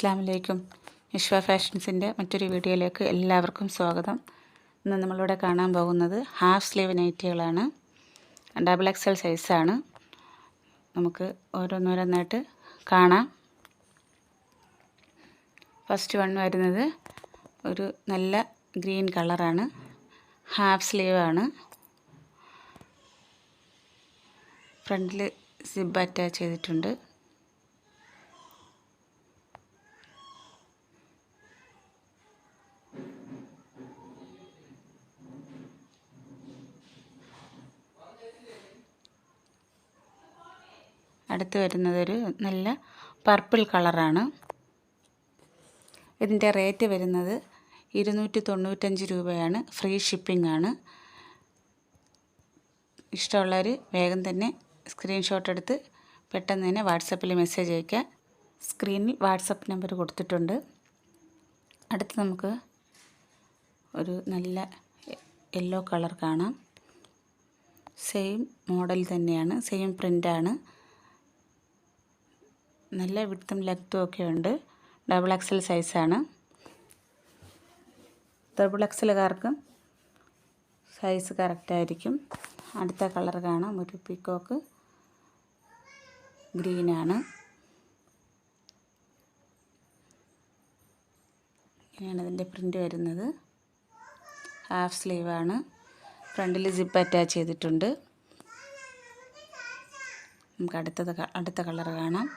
അസ്സാമലൈക്കും വിശ്വ ഫാഷൻസിന്റെ മറ്റൊരു വീഡിയോയിലേക്ക് എല്ലാവർക്കും സ്വാഗതം. ഇന്ന് നമ്മളിവിടെ കാണാൻ പോകുന്നത് ഹാഫ് സ്ലീവ് നൈറ്റികളാണ്. ഡബിൾ എക്സൽ സൈസാണ്. നമുക്ക് ഓരോന്നോരോന്നായിട്ട് കാണാം. ഫസ്റ്റ് വൺ വരുന്നത് ഒരു നല്ല ഗ്രീൻ കളറാണ്. ഹാഫ് സ്ലീവാണ്. ഫ്രണ്ടിൽ സിബ് അറ്റാച്ച് ചെയ്തിട്ടുണ്ട്. അടുത്ത് വരുന്നതൊരു നല്ല പർപ്പിൾ കളറാണ് ഇതിന്റെ റേറ്റ് വരുന്നത് ഇരുന്നൂറ്റി തൊണ്ണൂറ്റഞ്ച് രൂപയാണ്. ഫ്രീ ഷിപ്പിംഗ് ആണ്. ഇഷ്ടമുള്ളവർ വേഗം തന്നെ സ്ക്രീൻഷോട്ട് എടുത്ത് പെട്ടെന്ന് തന്നെ വാട്സപ്പിൽ മെസ്സേജ് അയയ്ക്കുക സ്ക്രീനിൽ വാട്സപ്പ് നമ്പർ കൊടുത്തിട്ടുണ്ട്. അടുത്ത് നമുക്ക് ഒരു നല്ല യെല്ലോ കളർ കാണാം. സെയിം മോഡൽ തന്നെയാണ് സെയിം പ്രിന്റാണ് നല്ല വിടുത്തും ലെഗ്ത്തും ഒക്കെ ഉണ്ട്. ഡബിൾ എക്സൽ സൈസാണ് ഡബിൾ എക്സലുകാർക്കും സൈസ് കറക്റ്റായിരിക്കും അടുത്ത കളർ കാണാം. ഒരു പീക്കോക്ക് ഗ്രീനാണ് ഇങ്ങനെയാണ് ഇതിന്റെ പ്രിന്റ് വരുന്നത്. ഹാഫ് സ്ലീവാണ് ഫ്രണ്ടിൽ ജിപ്പ് അറ്റാച്ച് ചെയ്തിട്ടുണ്ട്. നമുക്ക് അടുത്തത് അടുത്ത കളർ കാണാം.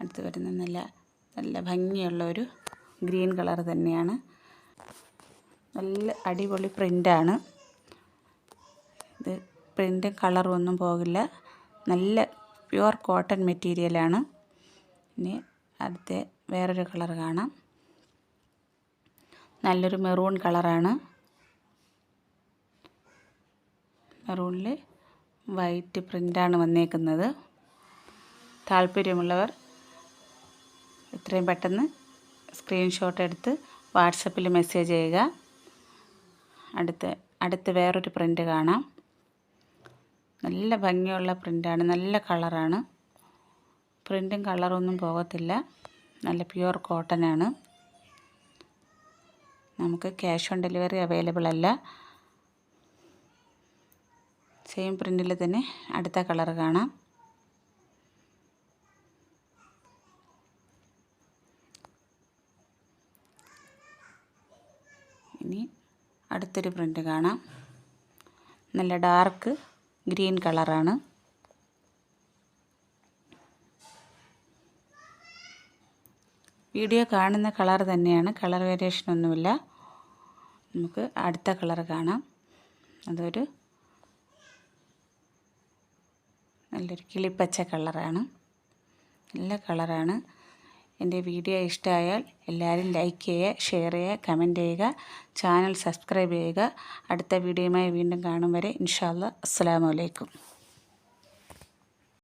അടുത്ത് വരുന്ന നല്ല നല്ല ഭംഗിയുള്ള ഒരു ഗ്രീൻ കളർ തന്നെയാണ്. നല്ല അടിപൊളി പ്രിന്റാണ് ഇത് പ്രിന്റ് കളറും ഒന്നും പോകില്ല. നല്ല പ്യുവർ കോട്ടൺ മെറ്റീരിയലാണ് ഇനി അടുത്ത വേറൊരു കളർ കാണാം. നല്ലൊരു മെറൂൺ കളറാണ് മെറൂണിൽ വൈറ്റ് പ്രിന്റാണ് വന്നേക്കുന്നത്. താല്പര്യമുള്ളവർ എത്രയും പെട്ടെന്ന് സ്ക്രീൻഷോട്ട് എടുത്ത് വാട്സപ്പിൽ മെസ്സേജ് ചെയ്യുക. അടുത്ത് അടുത്ത് വേറൊരു പ്രിന്റ് കാണാം. നല്ല ഭംഗിയുള്ള പ്രിന്റാണ് നല്ല കളറാണ് പ്രിന്റും കളറൊന്നും പോകത്തില്ല. നല്ല പ്യുവർ കോട്ടനാണ് നമുക്ക് ക്യാഷ് ഓൺ ഡെലിവറി അവൈലബിൾ അല്ല. സെയിം പ്രിന്റിൽ തന്നെ അടുത്ത കളർ കാണാം. ഇനി അടുത്തൊരു പ്രിന്റ് കാണാം. നല്ല ഡാർക്ക് ഗ്രീൻ കളറാണ് വീഡിയോ കാണുന്ന കളർ തന്നെയാണ്. കളർ വേരിയേഷൻ ഒന്നുമില്ല. നമുക്ക് അടുത്ത കളർ കാണാം. അതൊരു നല്ലൊരു കിളിപ്പച്ച കളറാണ് നല്ല കളറാണ് എന്റെ വീഡിയോ ഇഷ്ടമായാൽ എല്ലാവരും ലൈക്ക് ചെയ്യുക ഷെയർ ചെയ്യുക കമന്റ് ചെയ്യുക ചാനൽ സബ്സ്ക്രൈബ് ചെയ്യുക. അടുത്ത വീഡിയോയുമായി വീണ്ടും കാണും വരെ. ഇൻഷാല്ല അസ്സാം വലൈക്കും